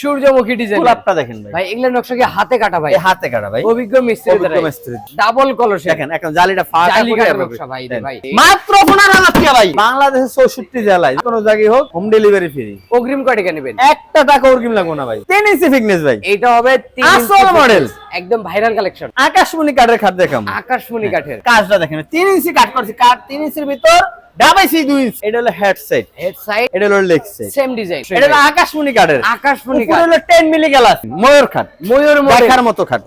সূর্যমুখী ডিজাইন গোলাপটা দেখেন ভাই। ভাই এগুলো নকশা কি হাতে কাটা ভাই? হাতে কাটা ভাই। অভিজ্ঞ মিস্ত্রি অভিজ্ঞ মিস্ত্রি। ডাবল কলসে দেখেন এখন জালিটা ফাঁকা করে নকশা ভাই ভাই। মাত্র টাকা ভাই। বাংলাদেশের চৌষট্টি জেলায় কোন জায়গায় হোক হোম ডেলিভারি ফ্রি অগ্রিম কয় টাকা নেবেন? একটা টাকা ওরকিম লাগবো না ভাই। টেন ইঞ্চি ফিটনেস ভাই। এইটা হবে তিন আসল ইঞ্চি model। thickness, একদম ভাইরাল কালেকশন আকাশমণি কাঠের খাট দেখাম আকাশমণি কাঠের। কাজটা দেখেন তিন ইঞ্চি কাট করছি। কাঠ তিন ইঞ্চির ভিতর ডাবাইছি দুই ইঞ্চি। এটা হলো হেড সেট হেড সাইড এটা হলো লেগ সেট সেম ডিজাইন এটা হলো আকাশমণি কাঠের। আকাশমণি কাঠ। হলো টেন মিলি গ্লাস ময়ূর খাট। ময়ূর মডেল। মতো খাট।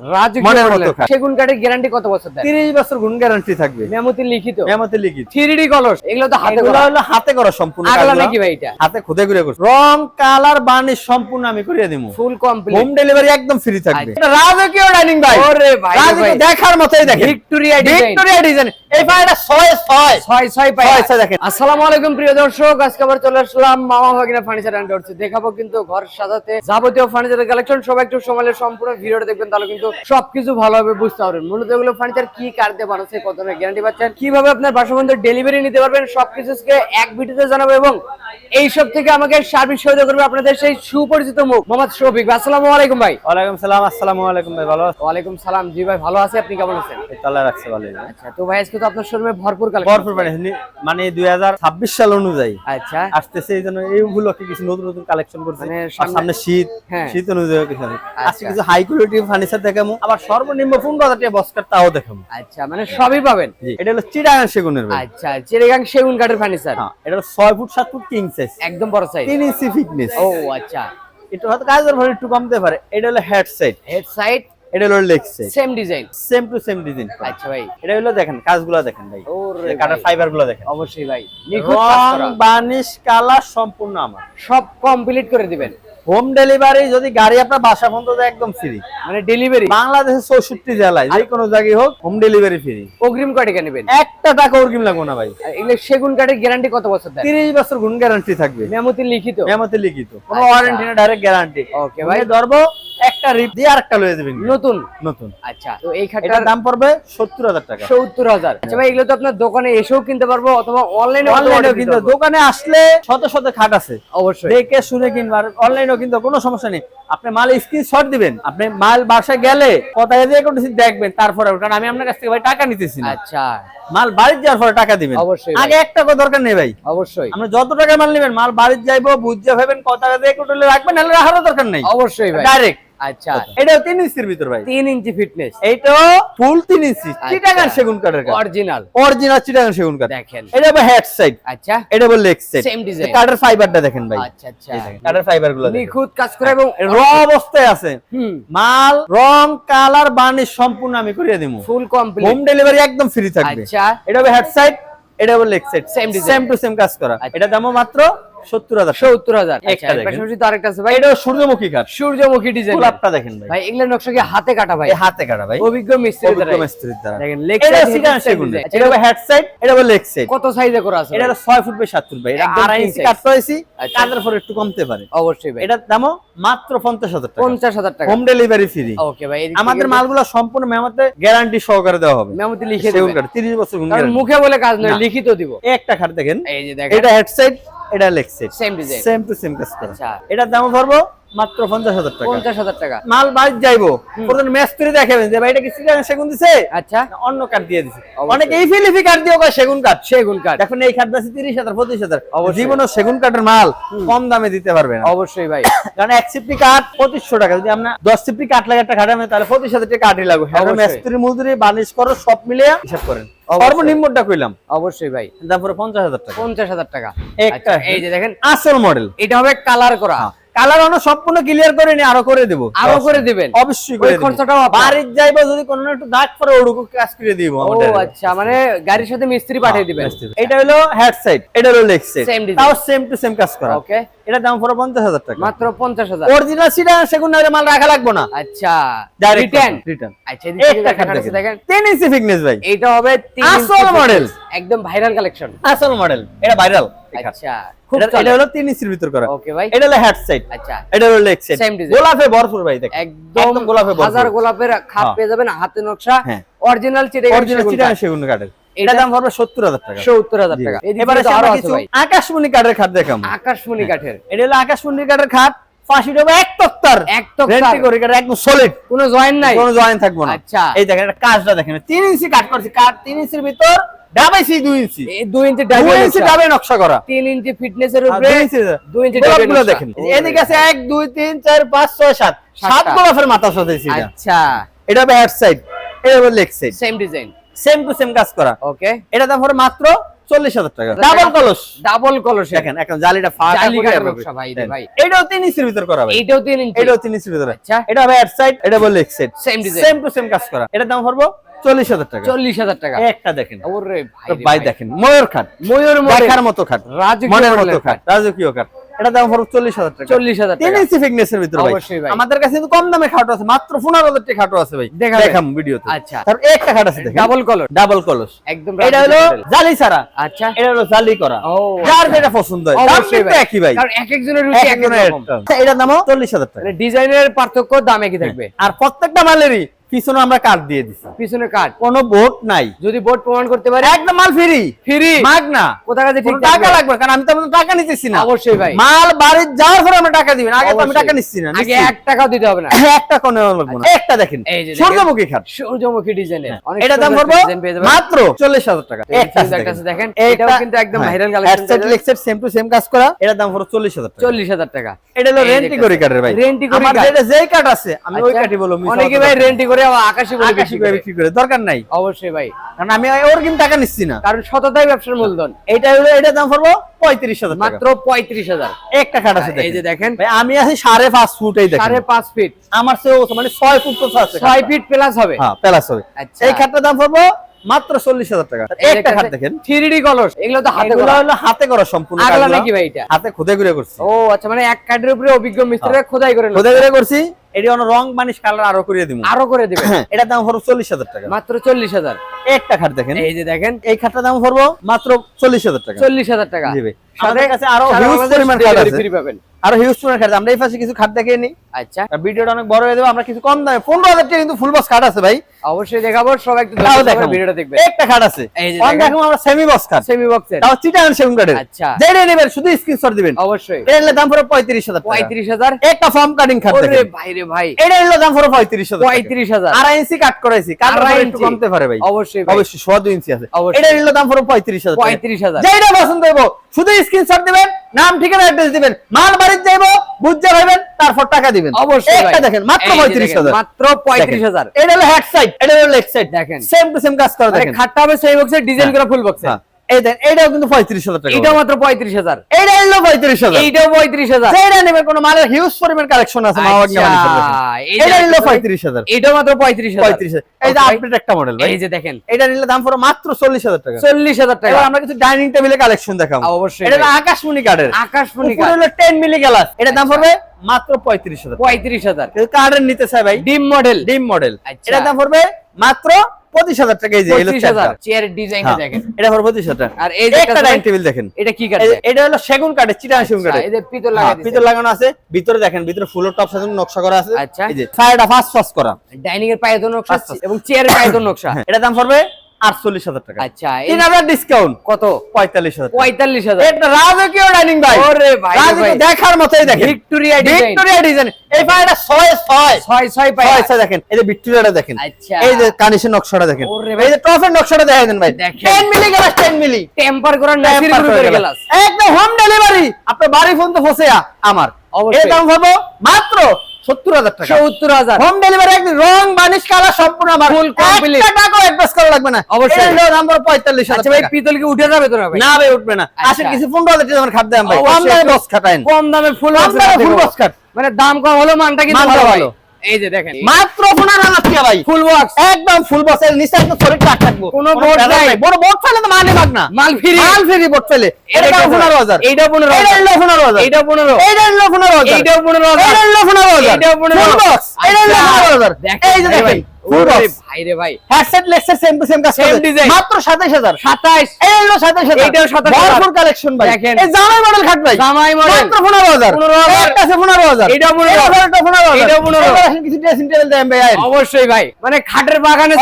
মনের মতো খাট। সেগুন কাঠের গ্যারান্টি কত বছর দেয়? তিরিশ বছর গুণ গ্যারান্টি থাকবে। মেমতি লিখিত। মেমতে লিখিত। থ্রি কলস এগুলো তো হাতে করা। হলো হাতে করা সম্পূর্ণ আগলা নাকি ভাই এটা? হাতে খুদে করে করছি। রং কালার বার্নিশ সম্পূর্ণ আমি করিয়ে দিব ফুল কমপ্লিট হোম ডেলিভারি একদম ফ্রি থাকবে। আচ্ছা। এটা রাজকীয় ডাইনিং ভাই। ওরে ভাই রাজকীয় দেখার মতোই দেখেন। ভিক্টোরিয়া ডিজাইন ভিক্টোরিয়া ডিজাইন এই ছয় ছয়। ছয় পাই ছয় ছয় দেখেন। আসসালামু আলাইকুম প্রিয় দর্শক। আজকে আবার চলে আসলাম মামা ভাগিনা ফার্নিচার অ্যান্ড ডোরস দেখাবো কিন্তু ঘর সাজাতে যাবতীয় ফার্নিচারের কালেকশন সবাই একটু সময়ের সম্পূর্ণ ভিডিওটা দেখবেন তাহলে কিন্তু সবকিছু ভালোভাবে বুঝতে পারবেন। মূলত এগুলো ফার্নিচার কি কার দিয়ে বানাচ্ছে কত গ্যারান্টি পাচ্ছেন কীভাবে আপনার বাসা ডেলিভারি নিতে পারবেন সবকিছু আজকে এক ভিডিওতে জানাব এবং এই সব থেকে আমাকে সার্ভিস সহযোগিতা করবে আপনাদের সেই সুপরিচিত মুখ মোহাম্মদ শফিক। আসসালামু আলাইকুম ভাই। ওয়ালাইকুম সালাম আসসালামু আলাইকুম ভাই ভালো ওয়ালাইকুম সালাম। জি ভাই ভালো আছে। আপনি কেমন আছেন? রাখছে ভালো আচ্ছা তো ভাই আজকে তো আপনার শোরুমে ভরপুর কালেকশন ভরপুর মানে মানে দুই হাজার ছাব্বিশ সাল অনুযায়ী আচ্ছা। আসতেছে এই জন্য এই উপলক্ষে কিছু নতুন নতুন কালেকশন করছে। মানে সামনে- শীত হ্যাঁ। শীত অনুযায়ী কিছু। আজকে আচ্ছা। কিছু হাই কোয়ালিটি ফার্নিচার দেখাবো আবার সর্বনিম্ন পনেরো হাজার টাকা বস্কার তাও দেখাবো আচ্ছা মানে সবই পাবেন? এটা হলো চিটাগাং সেগুনের আচ্ছা চিড়িগাং সেগুন কাঠের ফার্নিচার হ্যাঁ এটা হলো ছয় ফুট সাত ফুট কিং সাইজ একদম বড় সাইজ তিন ইঞ্চি ফিটনেস ও আচ্ছা। একটু হয়তো কাজের ভরে একটু কমতে পারে। এটা হলো হেড সাইড হেড সাইড এটা হলো leg same design same to same design আচ্ছা ভাই। এটা হলো দেখেন কাজগুলো দেখেন ভাই। ওরে কাটার ভাই। ফাইবারগুলো দেখেন। অবশ্যই ভাই। রং করা। কালার সম্পূর্ণ আমার। সব কমপ্লিট করে দিবেন। হোম ডেলিভারি যদি গাড়ি আপনার বাসা পর্যন্ত একদম ফ্রি মানে ডেলিভারি বাংলাদেশের চৌষট্টি জেলায় যে কোনো জায়গায় হোক হোম ডেলিভারি ফ্রি অগ্রিম কয় টাকা নেবেন? একটা টাকা ওরকিম লাগবো না ভাই। এগুলো সেগুন কাঠের গ্যারান্টি কত বছর দেয়? তিরিশ বছর গুণ গ্যারান্টি থাকবে। মেমতি লিখিত? মেমতে লিখিত। কোনো আচ্ছা। ওয়ারেন্টি না ডাইরেক্ট গ্যারান্টি ওকে ভাই। ধরবো একটা রিপ দিয়ে আরেকটা লয়ে দেবেন নতুন। নতুন। আচ্ছা তো এই খাটটার দাম পড়বে সত্তর হাজার টাকা। সত্তর হাজার। আচ্ছা ভাই এগুলো তো আপনার দোকানে এসেও কিনতে পারব অথবা অনলাইনে অনলাইনেও কিন্তু দোকানে আসলে শত শত খাট আছে। অবশ্যই। দেখে শুনে কিনবার। অনলাইনেও কিন্তু কোনো সমস্যা নেই। আপনি মাল স্ক্রিনশট দিবেন। আপনি মাল বাসায় গেলে কোথায় দিয়ে কোনো দেখবেন তারপরে কারণ আমি আপনার কাছ থেকে ভাই টাকা নিতেছি না। আচ্ছা। মাল বাড়িতে যাওয়ার পরে টাকা দিবেন। অবশ্যই। আগে এক টাকা দরকার নেই ভাই। অবশ্যই। আপনি যত টাকা মাল নেবেন মাল বাড়িতে যাইবো বুঝতে ভাবেন কথা দিয়ে কোটলে রাখবেন নাহলে রাখারও দরকার নেই। অবশ্যই ভাই। ডাইরেক্ট আচ্ছা। এটাও তিন ইঞ্চির ভিতর ভাই। তিন ইঞ্চি ফিটনেস এইটাও ফুল তিন ইঞ্চি। চিটাগাং সেগুন কাঠের কাঠ। অরিজিনাল অরিজিনাল চিটাগাং সেগুন কাঠ। দেখেন। এটা হবে হেড সাইড আচ্ছা। এটা হবে লেগ সাইড Same design. কাঠের ফাইবারটা দেখেন ভাই। আচ্ছা আচ্ছা। কাঠের ফাইবারগুলো নিখুঁত কাজ করে এবং র অবস্থায় আছে। মাল রং কালার বার্নিশ সম্পূর্ণ আমি করিয়ে দেবো ফুল কমপ্লিট হোম ডেলিভারি একদম ফ্রি থাকবে। আচ্ছা। এটা হবে হেড সাইড এটা হবে leg side design. Same to same কাজ করা। এটা দামও মাত্র সত্তর হাজার সত্তর হাজার। একটা আচ্ছা এর দেখেন। পাশাপাশি তো আরেকটা আছে ভাই। এটা সূর্যমুখী কাঠ। সূর্যমুখী ডিজাইন গোলাপটা দেখেন ভাই। ভাই এগুলো নকশা কি হাতে কাটা ভাই? হাতে কাটা ভাই। অভিজ্ঞ মিস্ত্রি অভিজ্ঞ দ্বারা দ্বারা। দেখেন লেগ সাইড এটা হবে হেড সাইড এটা হবে লেগ সাইড কত সাইজে করা আছে এটা ভাই? ফুট বাই সাত ফুট ভাই। এটা একদম আড়াই king ইঞ্চি size। কাঠ পাইছি আচ্ছা। পরে একটু কমতে পারে। অবশ্যই ভাই। এটার দামও মাত্র টাকা। পঞ্চাশ হাজার টাকা। হোম ডেলিভারি ফ্রি ওকে ভাই আমাদের মালগুলো সম্পূর্ণ মেমতে গ্যারান্টি সহকারে দেওয়া হবে। মেমোতে লিখে দেবেন কাঠ তিরিশ বছর গুণ মুখে বলে কাজ নয় না। লিখিত দিব। একটা খাট দেখেন। এই যে দেখেন। এটা হেড সাইড এটা leg same design same to same কাজ করা। আচ্ছা। এটার দাম ধরবো মাত্র পঞ্চাশ হাজার টাকা। পঞ্চাশ হাজার টাকা। মাল বাড়ি যাইবো। প্রথম মেস্তুরি দেখাবেন যে ভাই এটা কি সেগুন দিছে? আচ্ছা। অন্য কাঠ দিয়ে দিছে। অনেক এই ফিলিপি কাঠ দিয়ে কয় সেগুন কাঠ সেগুন কাঠ। দেখুন এই খাট দাসি তিরিশ হাজার পঁচিশ হাজার। অবশ্যই। সেগুন কাঠের মাল কম দামে দিতে পারবে না। অবশ্যই ভাই। কারণ এক সিপটি কাঠ পঁচিশশো টাকা। যদি আমরা দশ সিপটি কাঠ লাগে একটা খাটাবে তাহলে পঁচিশ হাজার টাকা কাঠই লাগবে। হ্যাঁ। মেস্তুরি মজদুরি করো সব মিলে হিসাব করেন। সর্বনিম্নটা কইলাম। অবশ্যই ভাই। দাম পুরো পঞ্চাশ হাজার টাকা। পঞ্চাশ হাজার টাকা। একটা আচ্ছা, এই যে দেখেন আসল মডেল এটা হবে কালার করা। কালার অন্য সম্পূর্ণ ক্লিয়ার করে নি আরও করে দেবো। আরও করে দিবেন। অবশ্যই করে। বাড়ির যাইবো যদি কোনো একটু দাগ ওরকম কাজ করে দিব ও আচ্ছা মানে গাড়ির সাথে মিস্ত্রি পাঠিয়ে দিবেন। এটা হলো হেড সাইড এটা হলো লেগ সাইড. তাও সেম টু সেম কাজ করা। ওকে এটা দাম পুরো পঞ্চাশ হাজার টাকা। মাত্র পঞ্চাশ হাজার। অরিজিনাল সিটা সেগুন মাল রাখা লাগবে না। আচ্ছা। রিটার্ন রিটার্ন আচ্ছা দেখানো আছে দেখেন দেখেন। 10 ইঞ্চি ফিটনেস ভাই। এইটা হবে তিন আসল ইঞ্চি model। thickness, একদম ভাইরাল কালেকশন আসল মডেল এটা ভাইরাল আচ্ছা খুব এটা এটা হলো 3 ইঞ্চির ভিতর করা। ওকে ভাই। এটা হলো হেড সাইড আচ্ছা। এটা হলো লেগ সাইড গোলাপে ভরপুর ভাই দেখ একদম একদম গোলাপে ভরপুর। হাজার গোলাপের খাপ হ্যাঁ। পেয়ে যাবেন হাতে নকশা। হ্যাঁ। অরিজিনাল চিটে অরিজিনাল চিটাগাং সেগুন কাঠের। এটা এটা- দাম পড়বে 70000 টাকা। সত্তর হাজার টাকা। এবারে তো আরও আমরা আছে কিছু আকাশমণি কাঠের খাট দেখাবো। আকাশমণি কাঠের। এটা হলো আকাশমণি কাঠের খাট। ফাঁসি দেবো এক তক্তার। এক তক্তার। একদম সলিড কোনো জয়েন নাই? কোনো জয়েন থাকব না। আচ্ছা। এই দেখেন এটা কাজটা দেখেন। তিন ইঞ্চি কাট করছি। কাট তিন ইঞ্চির ভিতর ডাবাইছি ইঞ্চি এই ইঞ্চি ডাবে নকশা। করা। ইঞ্চি ফিটনেস এর আর উপরে দুই ইঞ্চি দেখেন। এদিকে আছে এক দুই তিন চার পাঁচ ছয় সাত। সাত সাতটা। গোলাপের মাথা সাজাইছি এটা। আচ্ছা। এটা হবে সাইড এটা leg side same design same to same কাজ করা। ওকে এটা মাত্র চল্লিশ হাজার টাকা। ডাবল কলস ডাবল কলস দেখেন এখন জালিটা ভাই। এটাও তিন ইঞ্চির ভিতর করা ভাই। এইটাও তিন ইঞ্চি এটাও তিন ইঞ্চির ভিতরে। আচ্ছা। এটা সাইড এটা হবে leg side design। Same to same কাজ করা। এটার দাম পড়ব চল্লিশ হাজার টাকা। চল্লিশ হাজার টাকা। একটা দেখেন। ওরে ভাই দেখেন ময়ূর খাট। ময়ূর দেখার মতো খাট মতো খাট রাজকীয় খাট। এটা দাম পড়বে চল্লিশ হাজার টাকা। চল্লিশ হাজার তিন ইঞ্চি ফিটনেসের ভিতরে ভাই। আমাদের কাছে কিন্তু কম দামে খাটো আছে মাত্র পনেরো হাজার টাকা খাটো আছে ভাই? দেখাম ভিডিওতে। আচ্ছা। তারপর একটা খাট আছে ডাবল কলর ডাবল কলস একদম এটা হলো জালি ছাড়া। আচ্ছা। এটা হলো জালি করা। যার। যেটা পছন্দ হয়। দাম কিন্তু একই ভাই। কারণ এক একজনের রুচি এক রকম। এটার দামও চল্লিশ হাজার টাকা। মানে ডিজাইনের পার্থক্য দাম একই থাকবে। আর প্রত্যেকটা মালেরই পিছনে আমরা কাট দিয়ে দিচ্ছি পিছনে কাট কোনো বোট নাই। যদি বোর্ড প্রমাণ করতে পারে? একদম মাল ফ্রি। ফ্রি? মাগ না। কোথা কাছে ঠিক টাকা লাগবে কারণ আমি তো আপনাদের টাকা নিতেছি না। অবশ্যই ভাই। মাল বাড়ির যাওয়ার পরে আমরা টাকা দিবেন আগে তো আমি টাকা নিচ্ছি না আগে। এক টাকাও দিতে হবে না। একটা কোনো লাগবে না। একটা দেখেন। সূর্যমুখী খাট। সূর্যমুখী ডিজাইনের এটা দাম পড়ব মাত্র চল্লিশ হাজার টাকা। একটা আছে দেখেন। এটাও কিন্তু একদম হ্যাঁ, viral collection headset, leg set same to same কাজ করা এটার দাম পড়ো চল্লিশ হাজার টাকা। চল্লিশ হাজার টাকা। এটা হলো রেন্টি। করি কাঠের। ভাই। রেন্টি করি আমার কাঠ। যেটা যেই কাঠ আছে আমি ওই আচ্ছা। কাঠই বলব অনেকে ভাই রেন্টি করে আবার আকাশে বলে বেশি করে করে। বিক্রি করে দরকার নাই। অবশ্যই ভাই। কারণ আমি ওর কিন্তু টাকা নিচ্ছি না। কারণ শততাই ব্যবসার মূলধন। এটা হলো এটা দাম পড়ব পঁয়ত্রিশ হাজার মাত্র পঁয়ত্রিশ হাজার। একটা খাট আছে এই যে দেখেন। ভাই আমি আছি সাড়ে পাঁচ ফুট এই সাড়ে পাঁচ ফিট আমার সে মানে ছয় ফুট তো আছে ছয় ফিট প্লাস হবে। হ্যাঁ প্লাস হবে। আচ্ছা। এই খাটটার দাম পড়ব মাত্র চল্লিশ হাজার টাকা। একটা খাট দেখেন। থ্রি ডি কলস এগুলো তো হাতে করা। হলো হাতে করা সম্পূর্ণ আগলা নাকি ভাই এটা? হাতে খুদে ঘুরে করছি। ও আচ্ছা মানে এক কাঠের উপরে অভিজ্ঞ মিস্ত্রিরা খোদাই করে খুদে ঘুরে করছি। এটি অন্য রং মানিশ কালার আরও করিয়ে দিব। আরও করে দেবে এটার দাম পড়ব চল্লিশ হাজার টাকা। মাত্র চল্লিশ হাজার। একটা খাট দেখেন। এই যে দেখেন। এই খাটটার দাম পড়ব মাত্র চল্লিশ হাজার টাকা। চল্লিশ হাজার টাকা। সাথে আমাদের কাছে আরও সারা পরিমাণ খাট আছে। free পাবেন। আরও হিউজ পরিমাণ খাট আমরা এই পাশে কিছু খাট দেখিয়ে নিই। আচ্ছা। ভিডিওটা অনেক বড় হয়ে যাবে আমরা কিছু কম দামে। পনেরো হাজার টাকা কিন্তু ফুল বক্স খাট আছে ভাই। অবশ্যই দেখাবো সবাই একটু দেখাবো। ভিডিওটা দেখবে। একটা খাট আছে। অন দেখেন। আমরা সেমি বক্স খাট। সেমি বক্সের তাও চিটাগাং সেগুন কাঠের আচ্ছা। যেটা নেবেন শুধু স্ক্রিনশট দিবেন। অবশ্যই। এর দাম পড়ে পঁয়ত্রিশ হাজার টাকা। পঁয়ত্রিশ হাজার? একটা ফর্ম কাটিং খাট ওরে ভাই রে ভাই। এটা হলো দাম পড়ে পঁয়ত্রিশ হাজার টাকা। পঁয়ত্রিশ হাজার। আড়াই ইঞ্চি কাট করাইছি। কাট একটু। কমতে পারে ভাই। অবশ্যই অবশ্যই সোয়া দুই ইঞ্চি আছে। এটা হলো দাম পড়ে পঁয়ত্রিশ হাজার টাকা। পঁয়ত্রিশ হাজার। যেটা পছন্দ হইব শুধু স্ক্রিনশট দিবেন নাম ঠিকানা অ্যাড্রেস দিবেন। মাল বাড়িতে যাইব বুঝতে পারবেন তারপর টাকা দিবেন। অবশ্যই একটা দেখেন মাত্র এই যে পঁয়ত্রিশ দেখেন, হাজার। মাত্র পঁয়ত্রিশ হাজার। এটা হলো হেড সাইড এটা হলো লেগ সাইড দেখেন। সেম টু সেম কাজ করে দেখেন। খাটটা হবে সেই বক্সে ডিজাইন করা ফুল বক্সে হ্যাঁ। এই দেখেন এটাও কিন্তু পঁয়ত্রিশ হাজার টাকা এইটাও মাত্র পঁয়ত্রিশ হাজার। এইটা হলো পঁয়ত্রিশ হাজার। এইটাও পঁয়ত্রিশ হাজার। যেটা নেবেন কোনো মালের হিউজ পরিমাণ কালেকশন আছে মা বাগনি আচ্ছা, মালিকের কাছে। এই যে এটা হলো পঁয়ত্রিশ হাজার। এইটাও মাত্র পঁয়ত্রিশ পঁয়ত্রিশ এই যে আপডেট একটা মডেল এই যে দেখেন। এটা নিলে দাম পড়ো মাত্র চল্লিশ হাজার টাকা। চল্লিশ হাজার টাকা। আমরা কিছু ডাইনিং টেবিলের কালেকশন দেখাবো। অবশ্যই এটা। আকাশমণি কাঠের আকাশমণি হলো টেন মিলি গ্লাস এটা দাম পড়বে মাত্র পঁয়ত্রিশ হাজার পঁয়ত্রিশ হাজার। কার্ডের নিতে চাই ভাই। ডিম মডেল ডিম মডেল আচ্ছা। এটা দাম পড়বে মাত্র পঁচিশ হাজার টাকা এই যে এই হলো পঁচিশ হাজার চারটা। চেয়ারের ডিজাইন হ্যাঁ, দেখেন এটা পঁচিশ হাজার আর এই যে একটা ডাইনিং টেবিল দেখেন। এটা কি এই এটা হলো সেগুন কাঠের চিটাং সেগুন কাঠের। এই যে পিতল হ্যাঁ, লাগানো আছে। ভিতরে দেখেন ভিতরে ফুলের টপ সাজানো নকশা করা আছে। আচ্ছা। এই যে ফায়ারটা ফাস্ট ফাস্ট করা। ডাইনিং এর পায়ে নকশা আচ্ছা। এবং চেয়ারের পায়ের নকশা। এটা দাম পড়বে? আটচল্লিশ হাজার টাকা। আচ্ছা তিন হাজার ডিসকাউন্ট কত? পঁয়তাল্লিশ হাজার পঁয়তাল্লিশ হাজার। একটা রাজকীয় ডাইনিং ভাই। ওরে ভাই দেখার মতোই দেখেন। ভিক্টোরিয়া ভিক্টোরিয়া ডিজাইন এই ফায়ারটা ছয় ছয়। ছয় ছয় পায়ে ছয় দেখেন। এই যে ভিক্টোরিয়াটা দেখেন। আচ্ছা। এই যে কানিসের নকশাটা দেখেন। ওরে ভাই। এই যে টপের নকশাটা দেখাই দেন ভাই। দেখেন। 10 মিলি গ্লাস 10 মিলি টেম্পার করার একদম হোম ডেলিভারি আপনার বাড়ি ফোন তো ফসে আমার। এর দাম হলো মাত্র সত্তর হাজার টাকা। সত্তর হাজার। হোম ডেলিভারি একদম রং বানিশ কালার সম্পূর্ণ আমার। Full complete। টাকাও অ্যাডভান্স করা লাগবে না। অবশ্যই। এর পঁয়তাল্লিশ আচ্ছা ভাই পিতল কি উঠে যাবে তো না না ভাই উঠবে না। আচ্ছা। আসেন কিছু পনেরো হাজার টাকা আমার ভাই। কম দামে বস খাটাইন। কম দামে ফুল মানে দাম কম হলো মানটা কিন্তু ভালো ভালো। এই যে দেখেন। মাত্র পনেরো হাজার ভাই। ফুল বক্স একদম ফুল বক্স এর নিচে একদম শরীর কাট থাকব। কোনো বোর্ড নাই। বড় বোর্ড ফেলে তো মানে ভাগ না মাল ফ্রি মাল ফ্রি বোর্ড ফেলে এটা এটা পনেরো হাজার। এইটাও পনেরো এটা হাজার। হলো পনেরো হাজার। এইটাও পনেরো। এইটা হলো পনেরো হাজার। এইটাও পনেরো হাজার। এটা হলো পনেরো হাজার। এইটাও পনেরো ফুল বক্স এটা হলো আচ্ছা। পনেরো হাজার। এই যে দেখেন। ফুল ওরে বক্স ভাই রে ভাই। হেডসেট লেক্সের সেম টু সেম কাজ Same করে design। মাত্র সাতাইশ হাজার। সাতাইশ। এই হলো সাতাইশ হাজার। এইটাও 27,000 ভরপুর কালেকশন ভাই। দেখেন। এই জামাই মডেল খাট ভাই। জামাই model। মাত্র পনেরো হাজার। 15,000 একটা আছে পনেরো হাজার। এইটাও 15,000 এটা পনেরো হাজার। এইটাও 15,000 এবার আসেন কিছু ড্রেসিং টেবিল দেন ভাই আইন। অবশ্যই ভাই। মানে খাটের বাগানে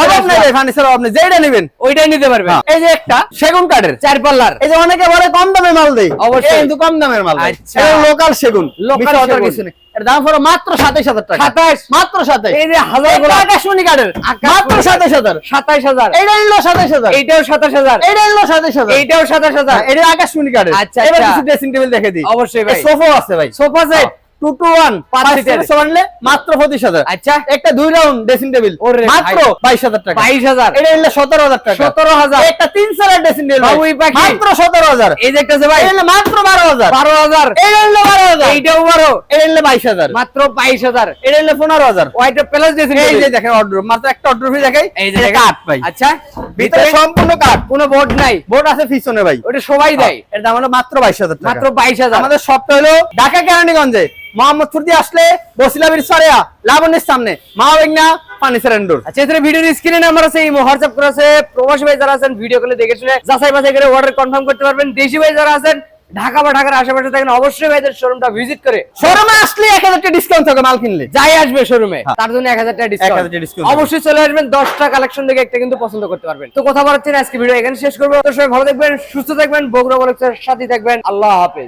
ফার্নিচার যেটা নেবেন। ওইটাই নিতে পারবেন। এই যে একটা সেগুন কাঠের। চার পাল্লার। এই যে অনেকে বলে কম দামে মাল দেয়। অবশ্যই। কিন্তু কম দামের মাল আচ্ছা। লোকাল সেগুন। কথা সেগুন। কিছু নেই। এর দাম পড়ো মাত্র সাতাইশ হাজার টাকা। সাতাশ মাত্র সাতাইশ। এই যে হাজার আকাশমণি কাঠের মাত্র নিলো এইটাও সাতাশ হাজার। এটা নিলো সাতাইশ হাজার। এইটাও সাতাশ হাজার। এটা আকাশমণি কাঠের আচ্ছা, এবার। কিছু ড্রেসিং টেবিল দেখে দিই। অবশ্যই ভাই। সোফা আছে ভাই। Sofa set two two one মাত্র পঁচিশ হাজার। আচ্ছা। একটা দুই রাউন্ড ড্রেসিং টেবিল মাত্র বাইশ হাজার টাকা। বাইশ হাজার। এটা নিলে সতেরো হাজার টাকা। সতেরো হাজার। একটা তিন সালের ড্রেসিং টেবিল। মাত্র সতেরো হাজার। এই যে একটা ভাই। মাত্র বারো হাজার। বারো হাজার। এটা নিলে বারো হাজার। এইটাও বারো। এটা নিলে বাইশ হাজার। মাত্র বাইশ হাজার। এটা নিলে পনেরো হাজার। ওয়াইটা প্লাস দিয়েছে এই যে দেখেন অর্ডার মাত্র একটা অর্ডার ফ্রি দেখাই। এই যে কাঠ ভাই। আচ্ছা। ভিতরে সম্পূর্ণ কাঠ কোনো বোর্ড নাই। বোর্ড আছে পিছনে ভাই। ওটা সবাই দেয়। এর দাম হলো মাত্র বাইশ হাজার মাত্র বাইশ হাজার। আমাদের শপটা হলো ঢাকা কেরানীগঞ্জে। মোহাম্মদপুর দিয়ে আসলে বসিলাবির সারিয়া। লাবণের সামনে। মাওয়াবিগনা ফার্নিচার এন্ডোর আচ্ছা এখানে ভিডিওর স্ক্রিনে নাম্বার আছে এই হোয়াটসঅ্যাপ করা আছে। প্রবাসী ভাই যারা আছেন ভিডিও কলে দেখে শুনে যাচাই বাছাই করে অর্ডার কনফার্ম করতে পারবেন। দেশি ভাই যারা আছেন ঢাকা বা ঢাকার আশেপাশে থাকেন অবশ্যই ভাইদের শোরুমটা ভিজিট করে শোরুমে আসলে এক হাজার টাকা ডিসকাউন্ট থাকে মাল কিনলে। যাই আসবে শোরুমে হ্যাঁ। তার জন্য এক হাজার টাকা ডিসকাউন্ট অবশ্যই চলে আসবেন দশটা কালেকশন থেকে একটা কিন্তু পছন্দ করতে পারবেন। তো কথা না আজকে ভিডিও এখানে শেষ করব। তো সবাই ভালো থাকবেন সুস্থ থাকবেন বগুড়া বলের সাথে থাকবেন। আল্লাহ হাফেজ।